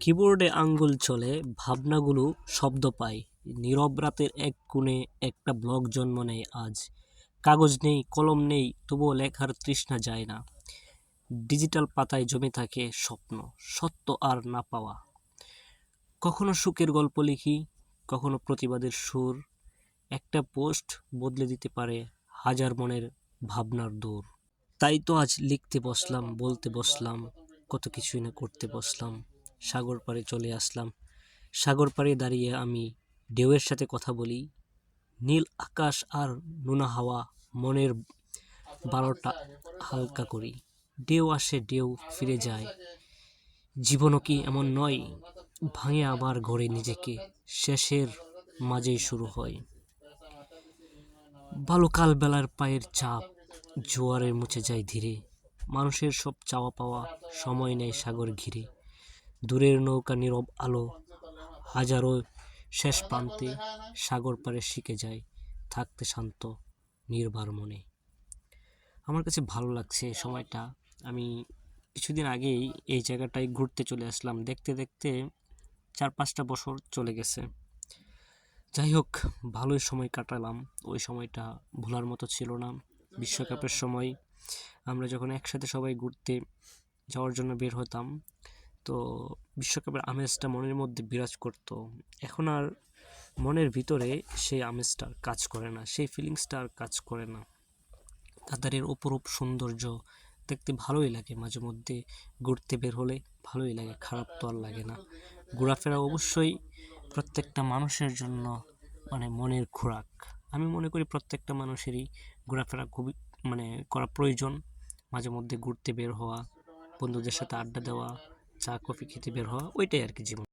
কিবোর্ডে আঙ্গুল চলে, ভাবনাগুলো শব্দ পায়। নীরব রাতের এক কোণে একটা ব্লগ জন্ম নেয় আজ। কাগজ নেই, কলম নেই, তবুও লেখার তৃষ্ণা যায় না। ডিজিটাল পাতায় জমে থাকে স্বপ্ন, সত্য আর না পাওয়া। কখনো সুখের গল্প লিখি, কখনো প্রতিবাদের সুর। একটা পোস্ট বদলে দিতে পারে হাজার মনের ভাবনার দূর। তাই তো আজ লিখতে বসলাম, বলতে বসলাম, কত কিছুই না করতে বসলাম। সাগর পাড়ে চলে আসলাম। সাগর পাড়ে দাঁড়িয়ে আমি ঢেউয়ের সাথে কথা বলি। নীল আকাশ আর নোনা হাওয়া মনের বারোটা হালকা করি। ঢেউ আসে, ঢেউ ফিরে যায়। জীবনও কি এমন নয়? ভাঙে আবার গড়ে নিজেকে। শেষের মাঝেই শুরু হয়। বালুকাল বেলার পায়ের চাপ জোয়ারে মুছে যায় ধীরে। মানুষের সব চাওয়া পাওয়া সময় নেয় সাগর ঘিরে। দূরের নৌকা নীরব আলো হাজারো শেষ প্রান্তে সাগর পাড়ে শিখে যায় থাকতে শান্ত, নির্বার মনে। আমার কাছে ভালো লাগছে সময়টা। আমি কিছুদিন আগেই এই জায়গাটায় ঘুরতে চলে আসলাম। দেখতে দেখতে চার পাঁচটা বছর চলে গেছে। যাই হোক, ভালোই সময় কাটালাম। ওই সময়টা ভোলার মতো ছিল না। বিশ্বকাপের সময় আমরা যখন একসাথে সবাই ঘুরতে যাওয়ার জন্য বের হতাম তো বিশ্বকাপের আমেজটা মনের মধ্যে বিরাজ করতো। এখন আর মনের ভিতরে সেই আমেজটা কাজ করে না, সেই ফিলিংসটা আর কাজ করে না। কাতারের অপরূপ সৌন্দর্য দেখতে ভালোই লাগে, মাঝে মধ্যে ঘুরতে বের হলে ভালোই লাগে, খারাপ তো আর লাগে না। ঘোরাফেরা অবশ্যই প্রত্যেকটা মানুষের জন্য মানে মনের খোরাক। আমি মনে করি প্রত্যেকটা মানুষেরই ঘোরাফেরা খুবই মানে করা প্রয়োজন, মাঝে মধ্যে ঘুরতে বের হওয়া, বন্ধুদের সাথে আড্ডা দেওয়া চা কফি খেতে বের হওয়া ওইটাই আর কি জীবন।